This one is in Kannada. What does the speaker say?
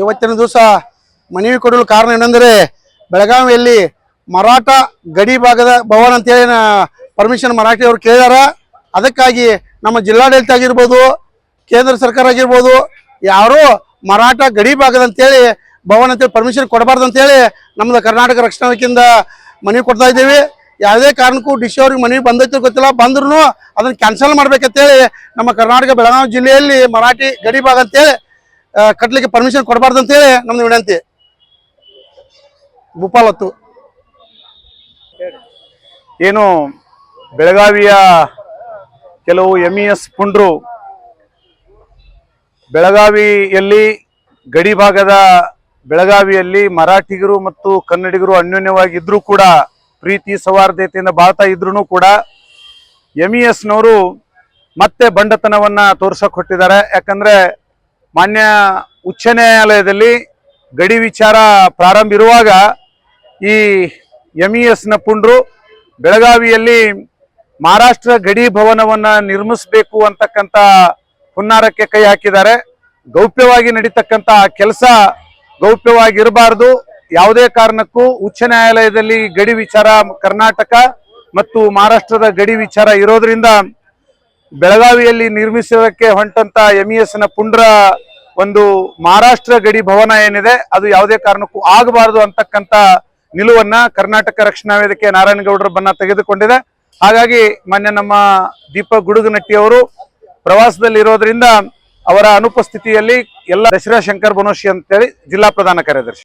ಇವತ್ತಿನ ದಿವಸ ಮನವಿ ಕೊಡಲು ಕಾರಣ ಏನೆಂದರೆ ಬೆಳಗಾವಿಯಲ್ಲಿ ಮರಾಠ ಗಡಿ ಭಾಗದ ಭವನ ಅಂತೇಳಿ ಪರ್ಮಿಷನ್ ಮರಾಠಿ ಅವರು ಕೇಳಿದಾರ ಅದಕ್ಕಾಗಿ ನಮ್ಮ ಜಿಲ್ಲಾಡಳಿತ ಆಗಿರ್ಬೋದು, ಕೇಂದ್ರ ಸರ್ಕಾರ ಆಗಿರ್ಬೋದು, ಯಾರು ಮರಾಠ ಗಡಿ ಭಾಗದ ಅಂತೇಳಿ ಭವನ ಅಂತೇಳಿ ಪರ್ಮಿಷನ್ ಕೊಡಬಾರ್ದು ಅಂತೇಳಿ ನಮ್ದು ಕರ್ನಾಟಕ ರಕ್ಷಣಾ ಕಿಂದ ಮನವಿ ಕೊಡ್ತಾ ಇದ್ದೀವಿ. ಯಾವುದೇ ಕಾರಣಕ್ಕೂ ಡಿ ಸಿ ಅವ್ರಿಗೆ ಮನವಿ ಬಂದೈತಿ ಗೊತ್ತಿಲ್ಲ ಬಂದ್ರು ಅದನ್ನು ಕ್ಯಾನ್ಸಲ್ ಮಾಡ್ಬೇಕಂತೇಳಿ ನಮ್ಮ ಕರ್ನಾಟಕ ಬೆಳಗಾವಿ ಜಿಲ್ಲೆಯಲ್ಲಿ ಮರಾಠಿ ಗಡಿ ಭಾಗ ಅಂತೇಳಿ ಕಟ್ಲಿಕ್ಕೆ ಪರ್ಮಿಷನ್ ಕೊಡಬಾರ್ದು ಅಂತೇಳಿ ನಮ್ದು ವಿನಂತಿ. ಭೂಪಾಲತ್ತು. ಏನು ಬೆಳಗಾವಿಯ ಕೆಲವು ಎಂ ಇ ಎಸ್ ಪುಂಡ್ರು ಬೆಳಗಾವಿಯಲ್ಲಿ ಗಡಿ ಭಾಗದ ಬೆಳಗಾವಿಯಲ್ಲಿ ಮರಾಠಿಗರು ಮತ್ತು ಕನ್ನಡಿಗರು ಅನ್ಯೋನ್ಯವಾಗಿದ್ರೂ ಕೂಡ ಪ್ರೀತಿ ಸೌಹಾರ್ದತೆಯಿಂದ ಬಾಳ್ತಾ ಇದ್ರು ಕೂಡ ಎಂ ಇ ಎಸ್ನವರು ಮತ್ತೆ ಬಂಡತನವನ್ನ ತೋರ್ಸಕ್ ಹೊಟ್ಟಿದ್ದಾರೆ ಯಾಕಂದ್ರೆ ಮಾನ್ಯ ಉಚ್ಚ ನ್ಯಾಯಾಲಯದಲ್ಲಿ ಗಡಿ ವಿಚಾರ ಪ್ರಾರಂಭ ಇರುವಾಗ ಈ ಎಂ ಇ ಎಸ್ನ ಪುಂಡ್ರು ಬೆಳಗಾವಿಯಲ್ಲಿ ಮಹಾರಾಷ್ಟ್ರ ಗಡಿ ಭವನವನ್ನ ನಿರ್ಮಿಸಬೇಕು ಅಂತಕ್ಕಂಥ ಹುನ್ನಾರಕ್ಕೆ ಕೈ ಹಾಕಿದ್ದಾರೆ. ಗೌಪ್ಯವಾಗಿ ನಡೀತಕ್ಕಂಥ ಕೆಲಸ ಗೌಪ್ಯವಾಗಿರಬಾರ್ದು. ಯಾವುದೇ ಕಾರಣಕ್ಕೂ ಉಚ್ಚ ನ್ಯಾಯಾಲಯದಲ್ಲಿ ಗಡಿ ವಿಚಾರ ಕರ್ನಾಟಕ ಮತ್ತು ಮಹಾರಾಷ್ಟ್ರದ ಗಡಿ ವಿಚಾರ ಇರೋದ್ರಿಂದ ಬೆಳಗಾವಿಯಲ್ಲಿ ನಿರ್ಮಿಸೋದಕ್ಕೆ ಹೊಂಟಂತ ಎಂ ಇ ಎಸ್ನ ಪುಂಡ್ರ ಒಂದು ಮಹಾರಾಷ್ಟ್ರ ಗಡಿ ಭವನ ಏನಿದೆ, ಅದು ಯಾವುದೇ ಕಾರಣಕ್ಕೂ ಆಗಬಾರದು ಅಂತಕ್ಕಂಥ ನಿಲುವನ್ನ ಕರ್ನಾಟಕ ರಕ್ಷಣಾ ವೇದಿಕೆ ನಾರಾಯಣಗೌಡರ ಬನ್ನ ತೆಗೆದುಕೊಂಡಿದೆ. ಹಾಗಾಗಿ ಮಾನ್ಯ ನಮ್ಮ ದೀಪಕ್ ಗುಡುಗನಟ್ಟಿಯವರು ಪ್ರವಾಸದಲ್ಲಿ ಇರೋದ್ರಿಂದ ಅವರ ಅನುಪಸ್ಥಿತಿಯಲ್ಲಿ ಎಲ್ಲ ದಶರಾ ಶಂಕರ್ ಬನೋಶಿ ಅಂತೇಳಿ ಜಿಲ್ಲಾ ಪ್ರಧಾನ ಕಾರ್ಯದರ್ಶಿ.